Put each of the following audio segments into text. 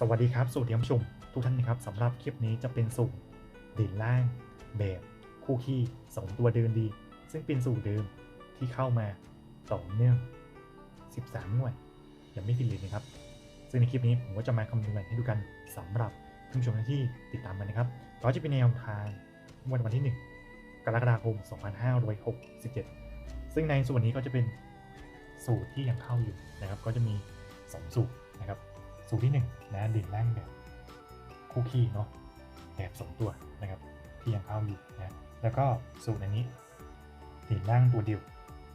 สวัสดีครับสูตรท่านผู้ชมทุกท่านนะครับสำหรับคลิปนี้จะเป็นสูตรเด่นล่าง แบบคู่ขี้สองตัวเดิมดี ซึ่งเป็นสูตรเดิมที่เข้ามาต่อเนื่อง 13งวดยังไม่ผิดเลยนะครับ ซึ่งในคลิปนี้ผมก็จะมาคำนวณให้ดูกันสำหรับท่านผู้ชมที่ติดตามมันนะครับก็จะเป็นแนวทางงวดวันที่ 1 กรกฎาคม 2567 ซึ่งในส่วนนี้ก็จะเป็นสูตรที่ยังเข้าอยู่นะครับ ก็จะมี 2 สูตรนะครับ สูตรที่1นะเด่นล่างแบบคู่ขี้เนาะแบบ2ตัวนะครับที่ยังเข้าอยู่นะแล้วก็สูตรอันนี้เด่นล่างตัวเดียว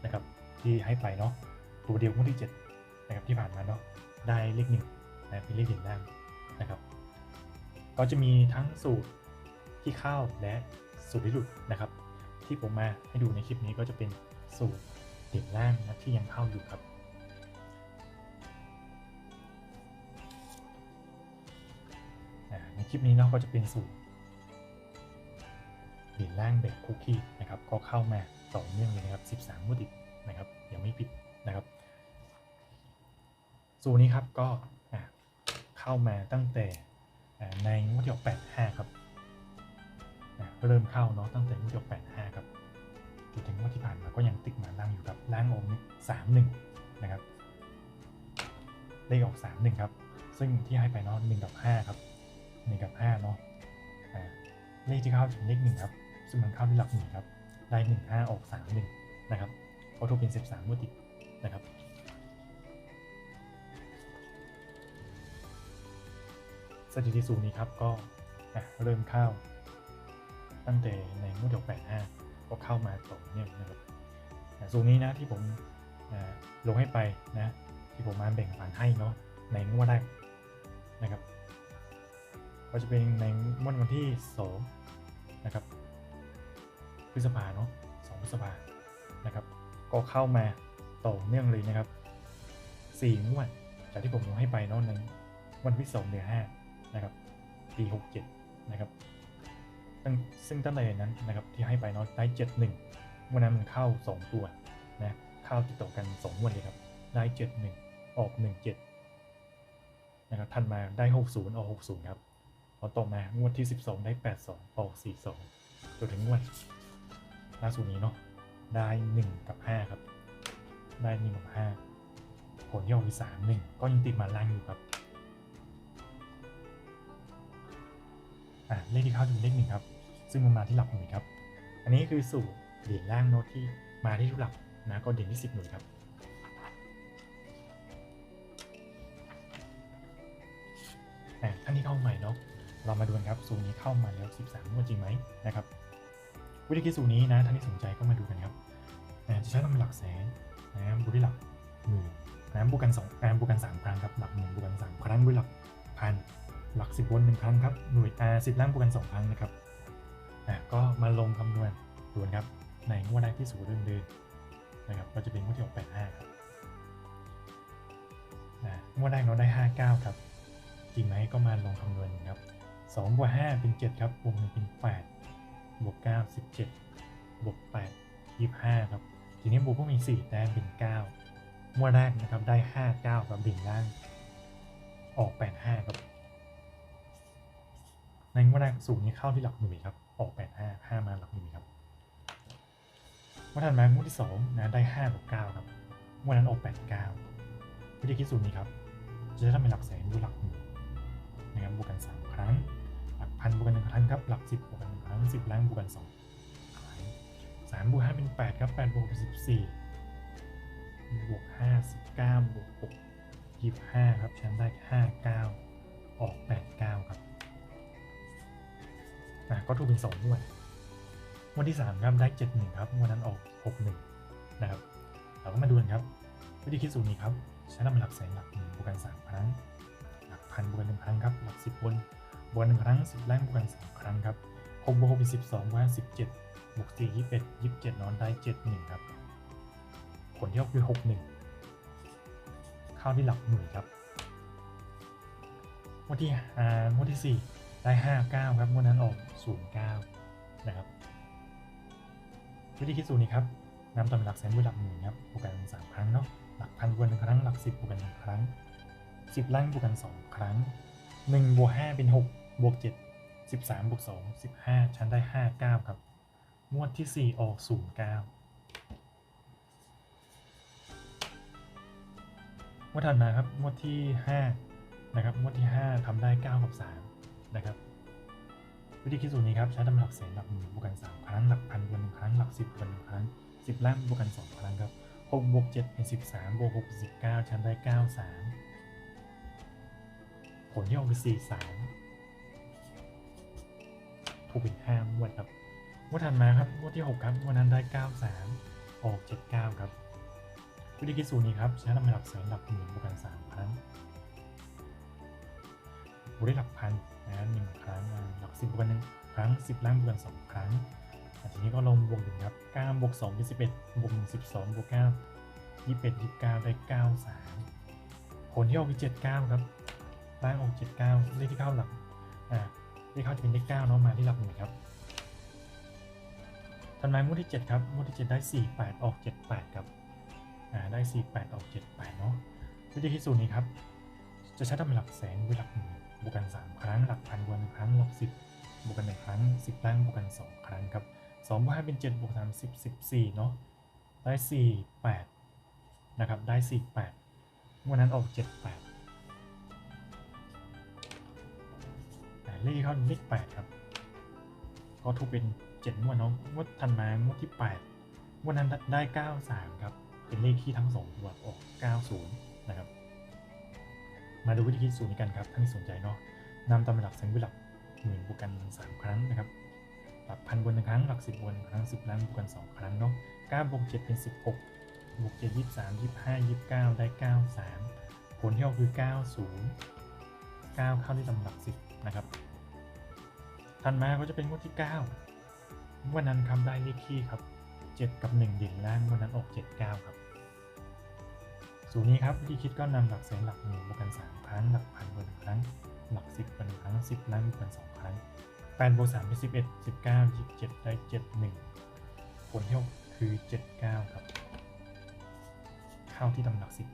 นะครับที่ให้ไปเนาะตัวเดียวงวดที่7นะครับที่ผ่านมาเนาะได้เลขหนึ่งนะเป็นเลขเด่นล่างนะครับ ก็จะมีทั้งสูตรที่เข้าและสูตรที่หลุดนะครับ ที่ผมมาให้ดูในคลิปนี้ก็จะเป็นสูตรเด่นล่างนะที่ยังเข้าอยู่ครับ คลิปนี้เนาะก็จะเป็นสูตรเด่นล่างแบบคุกกี้นะครับก็เข้ามาต่อเนื่องเลยนะครับ 13งวดติดนะครับยังไม่ผิดนะครับ สูตรนี้ครับก็เข้ามาตั้งแต่ในงวดที่ออก85 ครับเริ่มเข้าเนาะตั้งแต่งวดที่ออก85 ครับจนถึงงวดที่ผ่านมาก็ยังติดมาล่างอยู่ครับล่างอมนี่31นะครับเลขออก 31 ครับ ซึ่งที่ให้ไปเนาะ1กับ 5 ครับ หนึ่งกับห้าเนาะอ่าเลขที่เข้าถึงเลขหนึ่งครับซึ่งมันเข้าที่หลักหนึ่งครับ ได้หนึ่งห้าออกสามหนึ่งนะครับก็ถูกเป็นสิบสามงวดติดนะครับสถิติสูงนี้ครับก็อะเริ่มเข้า ตั้งแต่ในงวดที่แปดห้าก็เข้ามาต่อเนื่องนะครับอะสูงนี้นะที่ผมอ่าลงให้ไปนะที่ผมมาแบ่งปันให้เนาะในงวดแรกนะครับ ก็จะเป็นในงวดวันที่ 2 นะครับ พฤษภาเนาะ2พฤษภานะครับ ก็เข้ามาต่อเนื่องเลยนะครับ4งวดจากที่ผมลงให้ไปเนาะในวันที่2เดือน5นะครับปี67นะครับตั้งซึ่งตั้งแต่นั้นนะครับที่ให้ไปเนาะได้ 71วันนั้นมันเข้า 2 ตัวนะเข้าติดต่อกัน2งวันเลยครับได้ 71 ออก 17นะครับทันมาได้ 60 ออก 60 ครับ พอต่อมางวดที่ 12 ได้ 82 ออก 42 จนถึงงวดล่าสุดนี้เนาะ ได้ 1 กับ 5 ครับ ได้ 1 กับ 5 ผลที่ออกคือ3 1 ก็ยังติดมาล่างอยู่ครับ อะเลขที่เข้าจะเป็นเลขหนึ่งครับ ซึ่งมันมาที่หลักหน่วยครับ อันนี้คือสูตรเด่นล่างโน้ตที่มาที่ทุกหลักนะ ก็เด่นที่ 10 หน่วยครับอะท่านที่เข้าใหม่เนาะ เรามาดูกันครับสูตรนี้เข้ามาแล้ว 13งวดจริงไหมนะครับ วิธีคิดสูตรนี้นะท่านที่สนใจก็มาดูกันครับนะจะใช้ต้องเป็นหลักแสนนะบวกด้วยหลักหมื่นนะบวกกันสองนะบวกกันสามครั้งครับหลักหมื่นบวกกันสามครั้งด้วยหลักพันหลักสิบบนหนึ่งครั้งครับหน่วยอ่าสิบล่างบวกกันสองครั้งนะครับอะก็มาลงคำนวณดูนครับในงวดแรกที่สูตรเดิมเดินนะครับก็จะเป็นงวดที่ออกแปดห้าครับงวดแรกเราได้ห้าเก้าครับ จริงไหมก็มาลงคำนวณครับ 2บวก5เป็น 7 ครับบวก1เป็น 8 บวก 9 17 บวก 8 25 ครับ ทีนี้บวกพวกมี 4 แต้มเป็น9งวแรกนะครับ ได้ 5 9ครับดิ่งล่าง ออก 8 5 ครับ ในงวแรกสูตรนี้เข้าที่หลักหน่วยครับ ออก 8 5 5 มาหลักหน่วยครับงวดถัดมางวดที่2นะได้5บวก9ครับงวดนั้นออก8 9วิธีคิดสูตรนี้ครับ จะได้ทำเป็นหลักแสนดูหลักหน่วยนะครับบวกกัน 3 ครั้ง พันบวกกัน1ครั้งครับ หลัก10บวกกัน1ครั้ง10ล้านบวกกัน2ครั้ง3บวก5เป็น8ครับ8บวกเป็น14บวก5 19บเก้าบวก6 25ครับฉันได้59ออก89ครับอะก็ถูกเป็น2ด้วยวันที่3ครับได้71ครับวันนั้นออก61นะครับเราก็มาดูกันครับ วิธีคิดสูตรนี้ครับใช้นำหลักแสนหลักหนึ่งบวกกัน3ครั้งหลักพันบวกกันหนึ่งครั้งครับ หลักสิบบน บวกกันหนึ่งครั้งสิบล่างบวกกันสองครั้งครับหกบวกหกเป็นสิบสองบวกกันสิบเจ็ดบวกสี่ยี่สิบเอ็ดยี่สิบเจ็ดนอนได้เจ็ดหนึ่งครับ ผลที่ออกคือหกหนึ่งเข้าที่หลักหน่วยครับงวันที่อ่างวันที่สี่ได้ห้าเก้าครับงวันนั้นออกศูนย์เก้านะครับวิธีคิดสูตรนี้ครับนำตำหน่งหลักแสนบวกหลักหน่วยครับบวกกันสามครั้งเนาะหลักพันบวกกันหนึ่งครั้งหลักสิบบวกกันหนึ่งครั้งสิบล่างบวกกัน2ครั้งหนึ่งบวกห้าเป็นหก บวกเจ็ดสิบสามบวกสองสิบห้าชั้นได้ห้าเก้าครับ งวดที่สี่ออกศูนย์เก้างวดถัดมาครับ งวดที่ห้านะครับ งวดที่ห้าทำได้เก้ากับสามนะครับ วิธีคิดสูตรนี้ครับ ใช้ตำหลักแสนหลักหมื่นบวกกันสามครั้ง หลักพันบวกหนึ่งครั้ง หลักสิบบวกหนึ่งครั้งสิบล่างบวกกันสองครั้งครับหกบวกเจ็ดเป็นสิบสามบวกหกเป็นสิบเก้าชั้นได้เก้าสามผลที่ออกคือสี่สาม ถูกอีกห้างวดครับงวดถัดมาครับงวดที่หกครับวันนั้นได้เก้าสามออกเจ็ดเก้าครับวิธีคิดสูตรนี้ครับใช้ตำหลักแสนหลักหมื่นบวกกันสามครั้งบวกได้หลักพันนะหนึ่งครั้งหลักสิบบวกกันหนึ่งครั้งสิบล่างบวกกันสองครั้งอะทีนี้ก็ลงบวกหนึ่งครับเก้าบวกสองเป็นสิบเอ็ดบวกหนึ่งสิบสองบวกเก้ายี่สิบเอ็ดยี่สิบเก้าได้เก้าสามผลที่ออกคือเจ็ดเก้าครับล่างออกเจ็ดเก้าเลขที่เข้าหลักอ่า ที่เข้าจะเป็นเลขเก้าเนาะมาที่หลักหนึ่งครับทันไหมมูดที่ 7 ครับมูดที่ 7 ได้ 48 ออก 78 ครับ อ่า ได้ 48 ออก 78 เนาะวิธีคิดสูตรนี้ครับ จะใช้ทำหลักแสนเป็นหลักหนึ่งบวกกัน 3 ครั้ง หลักพันบวกงครั้ง หลัก 10 บวกกัน 1 ครั้ง 10ล่างบวกกัน 2 ครั้งครับ2บวก5เป็น 7 บวก3 10 14 เนาะ ได้ 48 นะครับ ได้ 48 วันนั้นออก 78 เลขที่เข้าเลขแปดครับ ก็ถูกเป็นเจ็ดงวดเนาะงวดทันมางวดที่แปดงวันนั้นได้เก้าสามครับ เป็นเลขที่ทั้งสองตัวออกเก้าศูนย์นะครับ มาดูวิธีคิดสูตรกันครับท่านที่สนใจเนาะนำตำหลักแสงวิหลักหมื่นบวกกัน3ครั้งนะครับหลักพันบวกหนึ่งครั้งหลักสิบบวกหนึ่งครั้งสิบล้านบวกกัน2ครั้งเนาะเก้าบวกเจ็ดเป็นสิบหกบวกเจ็ดยี่สิบสามยี่สิบห้ายี่สิบเก้าได้เก้าสามผลที่ออกคือเก้าศูนย์เก้าเข้าที่ตำหลักสิบนะครับ ถัดมาก็จะเป็นงวดที่เก้าวันนั้นคำได้เลขคี่ครับเจ็ดกับหนึ่งเด่นล่างวันนั้นออกเจ็ดเก้าครับ สูตรนี้ครับวิธีคิดก็นำหลักแสนหลักหมื่นบวกกัน3ครั้งหลักพันบวกหนึ่งครั้ง หลักสิบบวกหนึ่งครั้งสิบล้านบวกกัน2ครั้งแปดบวกสามเป็นสิบเอ็ดสิบเก้ายี่สิบเจ็ดได้เจ็ดหนึ่งผลที่ออกคือเจ็ดเก้าครับ เข้าที่ตำหนักสิบ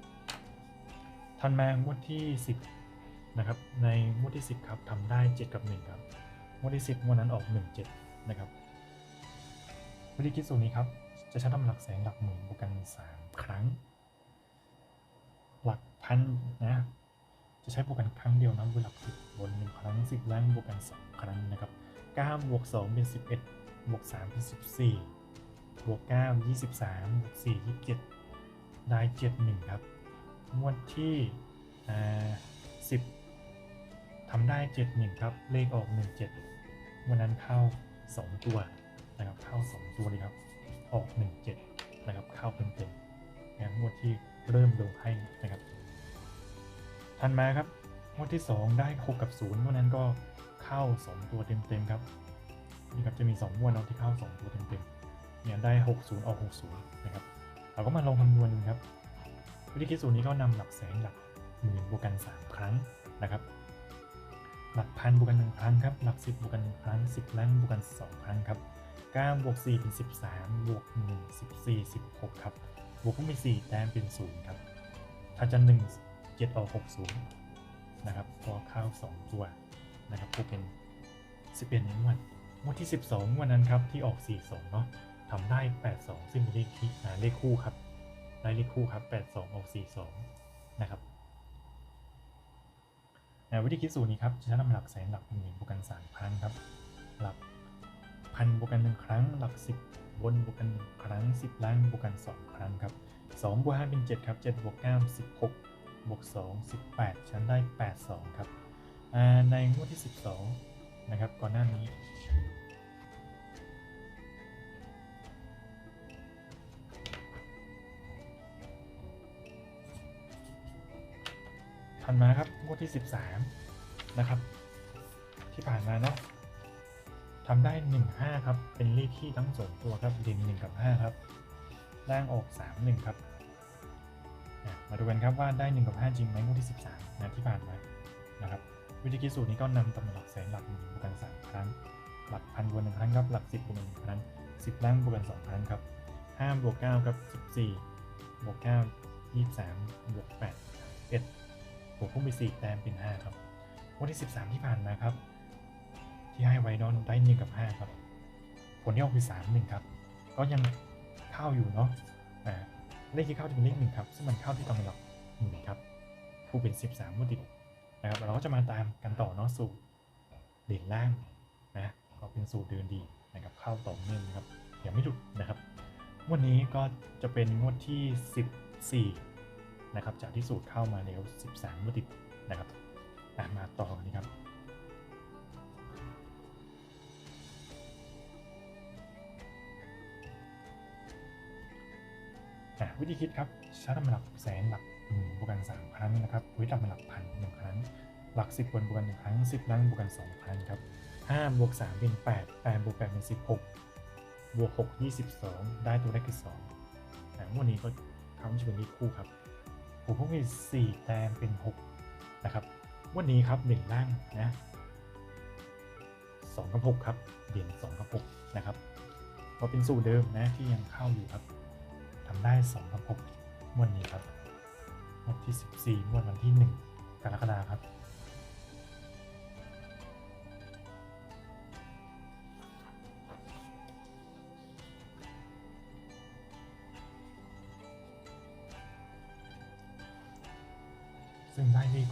ทันมางวดที่สิบนะครับ ในงวดที่สิบครับทำได้เจ็ดกับหนึ่งครับ งวดที่สิบงวดนั้นออกหนึ่งเจ็ดนะครับ วิธีคิดสูตรนี้ครับ จะใช้ตำหลักแสนหลักหมื่นบวกกันสามครั้ง หลักพันนะ จะใช้บวกกันครั้งเดียวนะบวกหลักสิบบนหนึ่งครั้งสิบล่างบวกกันสองครั้งนะครับเก้าบวกสองเป็นสิบเอ็ดบวกสามเป็นสิบสี่บวกเก้ายี่สิบสามบวกสี่ยี่สิบเจ็ดได้เจ็ดหนึ่งครับงวดที่อ่าสิบ ทำได้เจ็ดหนึ่งครับ เลขออกหนึ่งเจ็ดวันนั้นเข้าสองตัวนะครับเข้าสองตัวเลยครับ ออกหนึ่งเจ็ดนะครับเข้าเต็มๆงานงวดที่เริ่มลงให้นะครับทันมาครับงวดที่ 2 ได้6กับ0งวดนั้นก็เข้า 2 ตัวเต็มๆครับนี่ครับจะมี2งวดเนาะที่เข้า 2 ตัวเต็มๆเนี่ยได้ 60 ออก 60 นะครับเราก็มาลองคำนวณดูครับวิธีคิดสูตรนี้ก็นำหลักแสนหลักหมื่นบวกกัน 3 ครั้งนะครับ หลักพันบวกกัน1ครั้งครับ หลัก10บวกกัน1ครั้ง10ล้านบวกกัน2ครั้งครับ9บวก4เป็น13บวก1 14 16ครับ บวกก็มี4แต้มเป็น0ครับ ถ้าจะ1 7ออก60นะครับก็เข้า2ตัวนะครับก็เป็น11งวดงวดที่12งวดนั้นครับที่ออก42เนาะทำได้82ซึ่งเป็นเลขที่เลขคู่ครับ ได้เลขคู่ครับ82ออก42นะครับ อ่วิธีคิดสูตรนี้ครับจะใช้นำหลักแสนหลักหมื่นบวกกันสามครั้งครับ หลักพันบวกกันหนึ่งครั้ง หลักสิบบนบวกกันหนึ่งครั้งสิบล่างบวกกันสองครั้งครับสองบวกห้าเป็นเจ็ดครับเจ็ดบวกเก้าสิบหกบวกสองสิบแปดฉันได้แปดสองครับในงวดที่สิบสองนะครับก่อนหน้านี้ ทันมาครับงวดที่ 13 นะครับ ที่ผ่านมาเนาะทำได้ 15 ครับ เป็นเลขที่ทั้งสองตัวครับด่น1กับ 5 ครับล่างออก 3 1 ครับมาดูกันครับว่าได้ 1 กับ 5 จริงไหมงวดที่ 13นะที่ผ่านมานะครับวิธีคิดสูตรนี้ก็นำตำหลักแสนหลักหนึ่งบวกกัน3ครั้งหลักพันบวกหนึ่งครั้งครับหลัก10บวกหนึ่งครั้ง10ล่างบวกกัน2ครั้งครับ5บวก9ครับ14บวก9 23บวก8 1 วกพุ่งไป4แต้มเป็น 5 ครับ วันที่ 13 ที่ผ่านมาครับ ที่ให้ไว้นอนได้หนึ่งกับ 5 ครับ ผลที่ออกคือ3 1ครับ ก็ยังเข้าอยู่เนาะเลขที่เข้าจะเป็นเลขหนึ่งครับ ซึ่งมันเข้าที่ตรงหลักหนึ่งครับผู้เป็น 13งวดติดนะครับ เราก็จะมาตามกันต่อเนาะสู่เด่นล่างนะก็เป็นสูตรเดินดีนะครับเข้าต่อเนื่องนะครับอยังไม่หลุดนะครับงวดนี้ก็จะเป็นงวดที่ 14 นะครับ จากที่สูตรเข้ามาแล้ว 13งวดติดนะครับมาต่อกันนะครับวิธีคิดครับชาร์จนำหลักแสนหลักหมื่นบวกกันสามครั้งนะครับวิธีนำหลักพันหนึ่งครั้ง หลักสิบบนบวกกันหนึ่งครั้งสิบล้านบวกกันสองครั้งครับห้าบวกสามเป็นแปดแปดบวกแปดเป็นสิบหกบวกหกยี่สิบสองได้ตัวแรกคือสองอ่วดนี้ก็เขาจะเป็นเลขคู่ครับ ผมพวกมีสี่แต้มเป็นหกนะครับ วันนี้ครับ1นึ่งล่างนะสองกับหกครับเด่นสองกับหกนะครับก็เป็นสูตรเดิมนะที่ยังเข้าอยู่ครับทำได้2กับ6วันนี้ครับวันที่ 14วันวันที่ 1กรกฎาคมครับ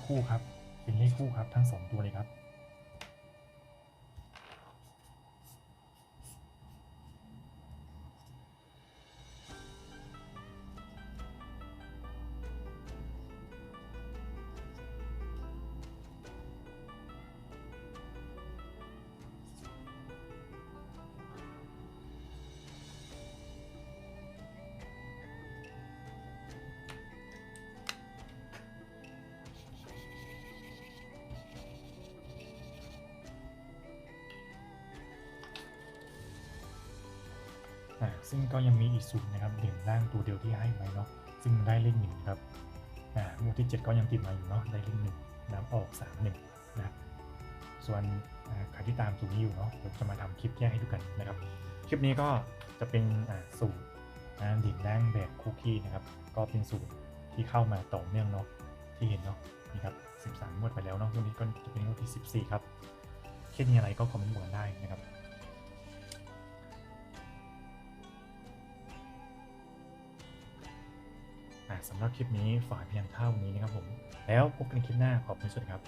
คู่ครับ เป็นเลขคู่ครับทั้งสองตัวเลยครับ ซึ่งก็ยังมีอีกสูตรนะครับเด่นล่างตัวเดียวที่ให้ไว้เนาะซึ่งได้เลขหนึ่งครับอ่างวดที่ 7 ก็ยังติดมาอยู่เนาะได้เลขหนึ่งน้ำออก3 1นะครับส่วนใครที่ตามสูตรนี้อยู่เนาะเดี๋ยวจะมาทำคลิปแยกให้ดูกันนะครับ คลิปนี้ก็จะเป็นสูตรอ่าเด่นล่างแบบคุกกี้นะครับ ก็เป็นสูตรที่เข้ามาต่อเนื่องเนาะที่เห็นเนาะนี่ครับ 13งวดไปแล้วเนาะวันนี้ก็จะเป็นงวดที่ 14 ครับ เคสมีอะไรก็คอมเมนต์บอกกันได้นะครับ สำหรับคลิปนี้ฝากเพียงเท่านี้นะครับผม แล้วพบกันในคลิปหน้าขอบคุณสุดครับ